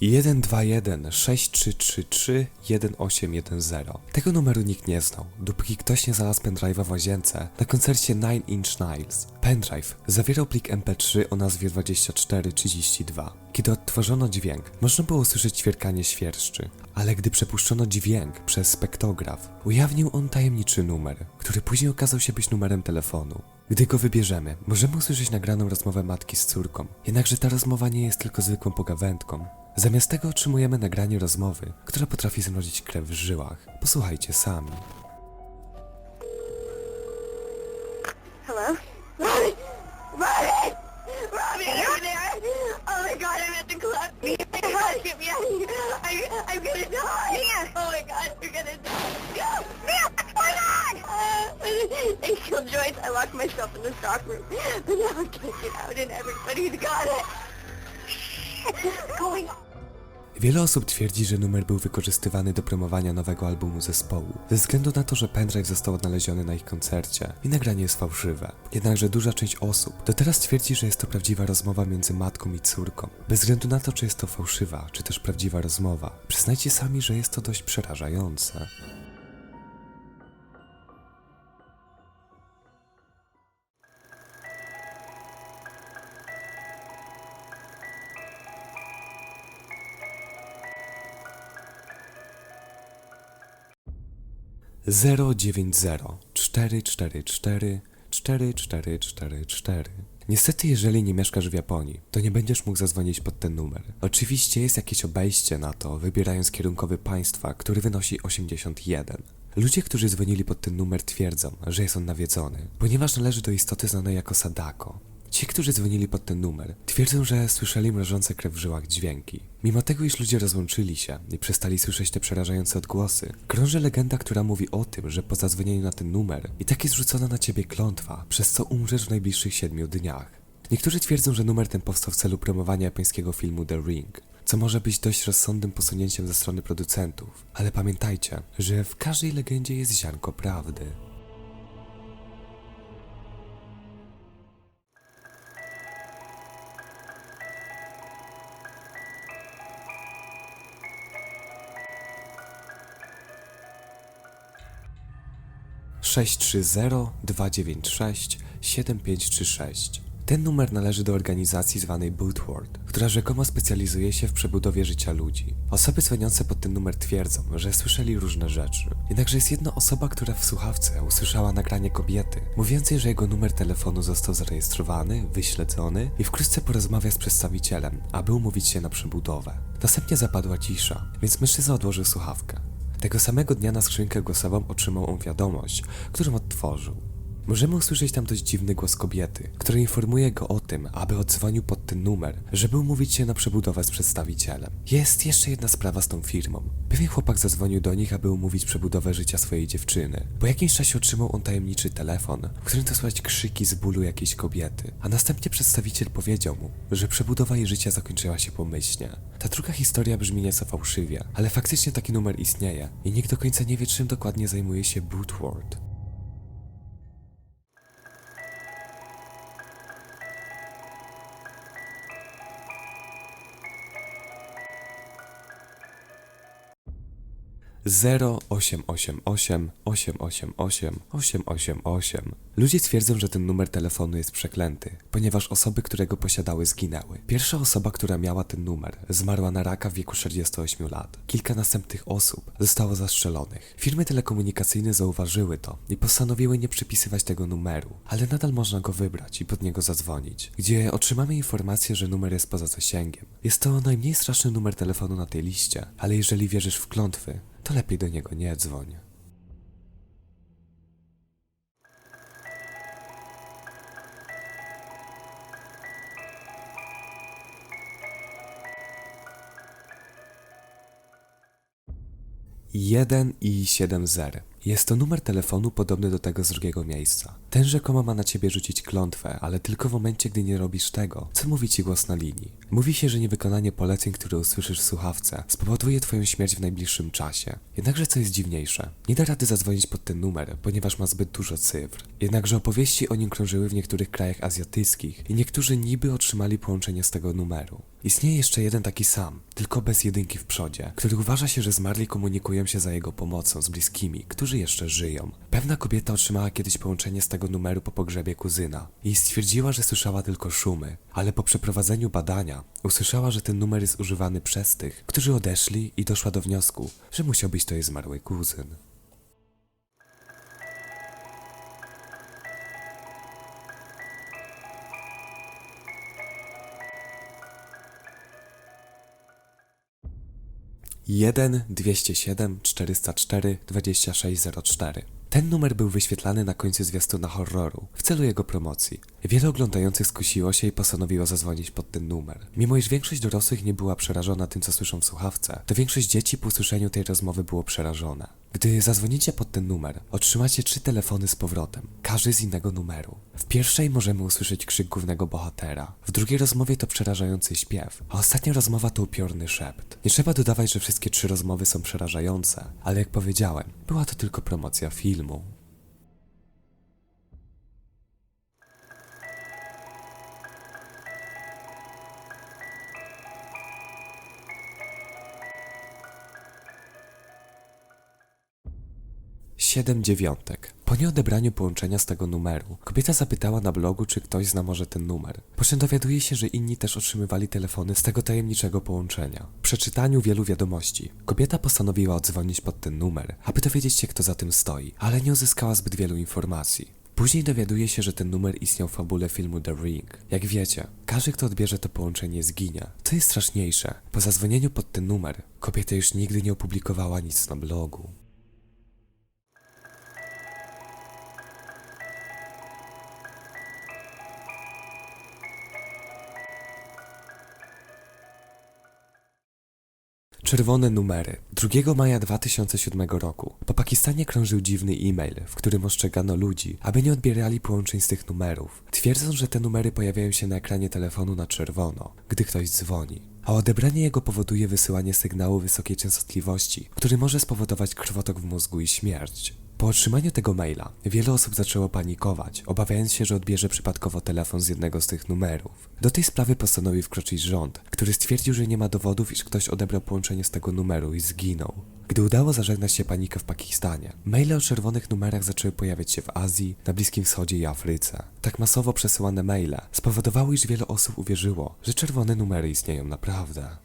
121 6333 1810. Tego numeru nikt nie znał, dopóki ktoś nie znalazł pendrive'a w łazience na koncercie Nine Inch Nails. Pendrive zawierał plik MP3 o nazwie 2432. Kiedy odtworzono dźwięk, można było usłyszeć ćwierkanie świerszczy, ale gdy przepuszczono dźwięk przez spektograf, ujawnił on tajemniczy numer, który później okazał się być numerem telefonu. Gdy go wybierzemy, możemy usłyszeć nagraną rozmowę matki z córką. Jednakże ta rozmowa nie jest tylko zwykłą pogawędką. Zamiast tego otrzymujemy nagranie rozmowy, która potrafi zmrozić krew w żyłach. Posłuchajcie sami. Joyce. I locked myself in the stock room. But now I can't get out and everybody's got it. Going on? Wiele osób twierdzi, że numer był wykorzystywany do promowania nowego albumu zespołu, ze względu na to, że pendrive został odnaleziony na ich koncercie i nagranie jest fałszywe. Jednakże duża część osób do teraz twierdzi, że jest to prawdziwa rozmowa między matką i córką. Bez względu na to, czy jest to fałszywa, czy też prawdziwa rozmowa, przyznajcie sami, że jest to dość przerażające. Zero dziewięć zero cztery cztery cztery cztery cztery cztery cztery. Niestety, jeżeli nie mieszkasz w Japonii, to nie będziesz mógł zadzwonić pod ten numer. Oczywiście jest jakieś obejście na to, wybierając kierunkowy państwa, który wynosi 81. Ludzie, którzy dzwonili pod ten numer twierdzą, że jest on nawiedzony, ponieważ należy do istoty znanej jako Sadako. Ci, którzy dzwonili pod ten numer, twierdzą, że słyszeli mrożące krew w żyłach dźwięki. Mimo tego, iż ludzie rozłączyli się i przestali słyszeć te przerażające odgłosy, krąży legenda, która mówi o tym, że po zadzwonieniu na ten numer i tak jest rzucona na ciebie klątwa, przez co umrzesz w najbliższych siedmiu dniach. Niektórzy twierdzą, że numer ten powstał w celu promowania japońskiego filmu The Ring, co może być dość rozsądnym posunięciem ze strony producentów, ale pamiętajcie, że w każdej legendzie jest ziarnko prawdy. Sześć trzy zero dwa dziewięć sześć siedem pięć trzy sześć. Ten numer należy do organizacji zwanej Bootward, która rzekomo specjalizuje się w przebudowie życia ludzi. Osoby dzwoniące pod ten numer twierdzą, że słyszeli różne rzeczy. Jednakże jest jedna osoba, która w słuchawce usłyszała nagranie kobiety, mówiącej, że jego numer telefonu został zarejestrowany, wyśledzony i wkrótce porozmawia z przedstawicielem, aby umówić się na przebudowę. Następnie zapadła cisza, więc mężczyzna odłożył słuchawkę. Tego samego dnia na skrzynkę głosową otrzymał on wiadomość, którą odtworzył. Możemy usłyszeć tam dość dziwny głos kobiety, która informuje go o tym, aby odzwonił pod ten numer, żeby umówić się na przebudowę z przedstawicielem. Jest jeszcze jedna sprawa z tą firmą. Pewien chłopak zadzwonił do nich, aby umówić przebudowę życia swojej dziewczyny. Po jakimś czasie otrzymał on tajemniczy telefon, w którym to krzyki z bólu jakiejś kobiety, a następnie przedstawiciel powiedział mu, że przebudowa jej życia zakończyła się pomyślnie. Ta druga historia brzmi nieco fałszywie, ale faktycznie taki numer istnieje i nikt do końca nie wie, czym dokładnie zajmuje się Bootward. 0888 888 888. Ludzie twierdzą, że ten numer telefonu jest przeklęty, ponieważ osoby, które go posiadały, zginęły. Pierwsza osoba, która miała ten numer, zmarła na raka w wieku 48 lat. Kilka następnych osób zostało zastrzelonych. Firmy telekomunikacyjne zauważyły to i postanowiły nie przypisywać tego numeru, ale nadal można go wybrać i pod niego zadzwonić, gdzie otrzymamy informację, że numer jest poza zasięgiem. Jest to najmniej straszny numer telefonu na tej liście, ale jeżeli wierzysz w klątwy, to lepiej do niego nie dzwoń. Jeden i siedem zer. Jest to numer telefonu podobny do tego z drugiego miejsca. Ten rzekomo ma na ciebie rzucić klątwę, ale tylko w momencie, gdy nie robisz tego, co mówi ci głos na linii. Mówi się, że niewykonanie poleceń, które usłyszysz w słuchawce, spowoduje twoją śmierć w najbliższym czasie. Jednakże co jest dziwniejsze, nie da rady zadzwonić pod ten numer, ponieważ ma zbyt dużo cyfr. Jednakże opowieści o nim krążyły w niektórych krajach azjatyckich i niektórzy niby otrzymali połączenie z tego numeru. Istnieje jeszcze jeden taki sam, tylko bez jedynki w przodzie, który uważa się, że zmarli komunikują się za jego pomocą z bliskimi, którzy jeszcze żyją. Pewna kobieta otrzymała kiedyś połączenie z tego numeru po pogrzebie kuzyna i stwierdziła, że słyszała tylko szumy, ale po przeprowadzeniu badania usłyszała, że ten numer jest używany przez tych, którzy odeszli i doszła do wniosku, że musiał być to jej zmarły kuzyn. Jeden 207 404 2604. Ten numer był wyświetlany na końcu zwiastuna horroru w celu jego promocji. Wiele oglądających skusiło się i postanowiło zadzwonić pod ten numer. Mimo iż większość dorosłych nie była przerażona tym, co słyszą w słuchawce, to większość dzieci po usłyszeniu tej rozmowy było przerażone. Gdy zadzwonicie pod ten numer, otrzymacie trzy telefony z powrotem, każdy z innego numeru. W pierwszej możemy usłyszeć krzyk głównego bohatera, w drugiej rozmowie to przerażający śpiew, a ostatnia rozmowa to upiorny szept. Nie trzeba dodawać, że wszystkie trzy rozmowy są przerażające, ale jak powiedziałem, była to tylko promocja filmu. Siedem dziewiątek. Po nieodebraniu połączenia z tego numeru, kobieta zapytała na blogu, czy ktoś zna może ten numer. Po czym dowiaduje się, że inni też otrzymywali telefony z tego tajemniczego połączenia. Przeczytaniu wielu wiadomości, kobieta postanowiła odzwonić pod ten numer, aby dowiedzieć się, kto za tym stoi, ale nie uzyskała zbyt wielu informacji. Później dowiaduje się, że ten numer istniał w fabule filmu The Ring. Jak wiecie, każdy, kto odbierze to połączenie, zginie. Co jest straszniejsze, po zadzwonieniu pod ten numer, kobieta już nigdy nie opublikowała nic na blogu. Czerwone numery. 2 maja 2007 roku po Pakistanie krążył dziwny e-mail, w którym ostrzegano ludzi, aby nie odbierali połączeń z tych numerów, twierdząc, że te numery pojawiają się na ekranie telefonu na czerwono, gdy ktoś dzwoni. A odebranie jego powoduje wysyłanie sygnału wysokiej częstotliwości, który może spowodować krwotok w mózgu i śmierć. Po otrzymaniu tego maila, wiele osób zaczęło panikować, obawiając się, że odbierze przypadkowo telefon z jednego z tych numerów. Do tej sprawy postanowił wkroczyć rząd, który stwierdził, że nie ma dowodów, iż ktoś odebrał połączenie z tego numeru i zginął. Gdy udało zażegnać się panikę w Pakistanie, maile o czerwonych numerach zaczęły pojawiać się w Azji, na Bliskim Wschodzie i Afryce. Tak masowo przesyłane maile spowodowały, iż wiele osób uwierzyło, że czerwone numery istnieją naprawdę.